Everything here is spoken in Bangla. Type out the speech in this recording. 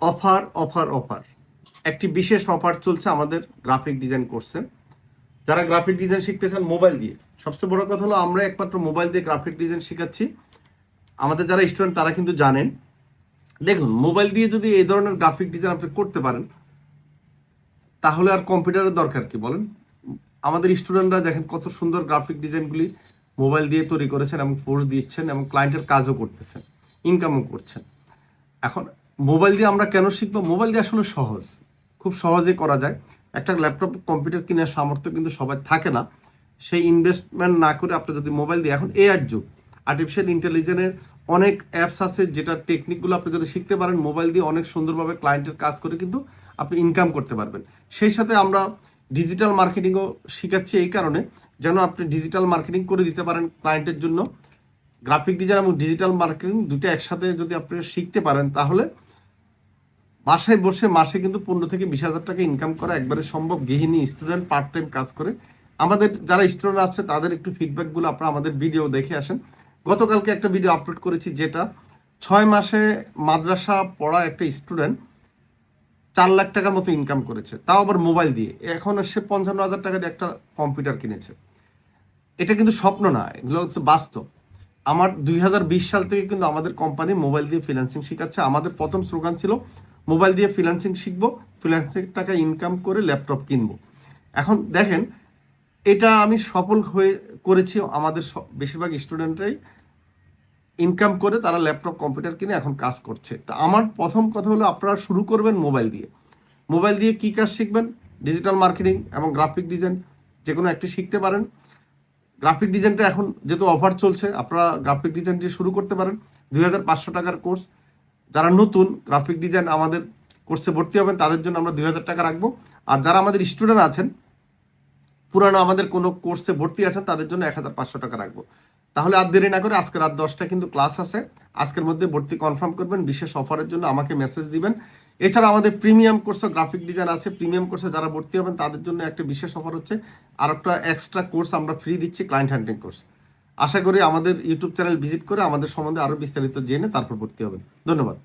Offer offer offer. একটি বিশেষ অফার চলছে আমাদের গ্রাফিক ডিজাইন কোর্সে। যারা গ্রাফিক ডিজাইন শিখতে চান মোবাইল দিয়ে, সবচেয়ে বড় কথা হলো আমরা একমাত্র মোবাইল দিয়ে গ্রাফিক ডিজাইন শেখাচ্ছি। আমাদের যারা স্টুডেন্ট, তারা কিন্তু জানেন। দেখুন, মোবাইল দিয়ে যদি এই ধরনের গ্রাফিক ডিজাইন আপনি করতে পারেন, তাহলে আর কম্পিউটারের দরকার কি বলেন? আমাদের স্টুডেন্টরা দেখেন কত সুন্দর গ্রাফিক ডিজাইনগুলি মোবাইল দিয়ে তৈরি করেছেন এবং পোস্ট দিচ্ছেন এবং ক্লায়েন্টের কাজও করতেছেন ইনকামও করছেন। এখন মোবাইল দিয়ে আমরা কেন শিখব? মোবাইল দিয়ে আসলে সহজ। খুব সহজে করা যায়। একটা ল্যাপটপ, কম্পিউটার কেনার সামর্থ্য কিন্তু সবাই থাকে না। সেই ইনভেস্টমেন্ট না করে আপনি যদি মোবাইল দিয়ে, এখন এআর যুগ। আর্টিফিশিয়াল ইন্টেলিজেন্সের অনেক অ্যাপস আছে যেটা টেকনিকগুলো আপনি যদি শিখতে পারেন, মোবাইল দিয়ে অনেক সুন্দরভাবে ক্লায়েন্টের কাজ করে কিন্তু আপনি ইনকাম করতে পারবেন। সেই সাথে আমরা ডিজিটাল মার্কেটিংও শিখাচ্ছি এই কারণে, যেন আপনি ডিজিটাল মার্কেটিং করে দিতে পারেন ক্লায়েন্টের জন্য। গ্রাফিক ডিজাইন এবং ডিজিটাল মার্কেটিং দুটো একসাথে যদি আপনি শিখতে পারেন, তাহলে বাসায় বসে মাসে কিন্তু পনেরো থেকে বিশ হাজার টাকা ইনকাম করা একবারে সম্ভব। গৃহিণী স্টুডেন্ট পার্ট টাইম কাজ করে। আমাদের যারা স্টুডেন্ট আছে, তাদের একটু ফিডব্যাকগুলো আপনারা আমাদের ভিডিও দেখে আসেন। গতকালকে একটা ভিডিও আপলোড করেছি যেটা ছয় মাসে মাদ্রাসা পড়া একটা স্টুডেন্ট চার লাখ টাকার মতো ইনকাম করেছে। তাও আবার মোবাইল দিয়ে। এখন সে পঞ্চান্ন হাজার টাকা দিয়ে একটা কম্পিউটার কিনেছে। এটা কিন্তু স্বপ্ন না, এগুলো হচ্ছে বাস্তব। আমার দুই হাজার বিশ সাল থেকে কিন্তু আমাদের কোম্পানি মোবাইল দিয়ে ফিনান্সিং শেখাচ্ছে। আমাদের প্রথম স্লোগান ছিল মোবাইল দিয়ে ফিনান্সিং শিখব ফিনান্সিং টাকা ইনকাম করে ল্যাপটপ কিনবো। এখন দেখেন, এটা আমি সফল হয়ে করেছি আমাদের বেশিরভাগ স্টুডেন্টরাই ইনকাম করে তারা ল্যাপটপ কম্পিউটার কিনে এখন কাজ করছে। তা আমার প্রথম কথা হলো আপনারা শুরু করবেন মোবাইল দিয়ে। মোবাইল দিয়ে কি কাজ শিখবেন? ডিজিটাল মার্কেটিং এবং গ্রাফিক ডিজাইন যে কোনো একটি শিখতে পারেন। গ্রাফিক ডিজাইনটা এখন যেহেতু অফার চলছে, আপনারা গ্রাফিক ডিজাইন দিয়ে শুরু করতে পারেন। দুই হাজার পাঁচশো টাকার কোর্স যারা নতুন গ্রাফিক ডিজাইন আমাদের কোর্সে ভর্তি হবেন, তাদের জন্য আমরা দুই হাজার টাকা রাখব। আর যারা আমাদের স্টুডেন্ট আছেন, পুরানো আমাদের কোনো কোর্সে ভর্তি আছেন, তাদের জন্য এক হাজার পাঁচশো টাকা রাখব। তাহলে আর দেরি না করে আজকে রাত দশটা কিন্তু ক্লাস আছে। আজকের মধ্যে ভর্তি কনফার্ম করবেন, বিশেষ অফারের জন্য আমাকে মেসেজ দিবেন। এছাড়া আমাদের প্রিমিয়াম কোর্সে গ্রাফিক ডিজাইন আছে। প্রিমিয়াম কোর্সে যারা ভর্তি হবেন, তাদের জন্য একটা বিশেষ অফার হচ্ছে আর একটা এক্সট্রা কোর্স আমরা ফ্রি দিচ্ছি ক্লায়েন্ট হ্যান্ডলিং কোর্স আশা করি আমাদের ইউটিউব চ্যানেল ভিজিট করে আমাদের সম্বন্ধে আরও বিস্তারিত জেনে তারপর ভর্তি হবেন। ধন্যবাদ।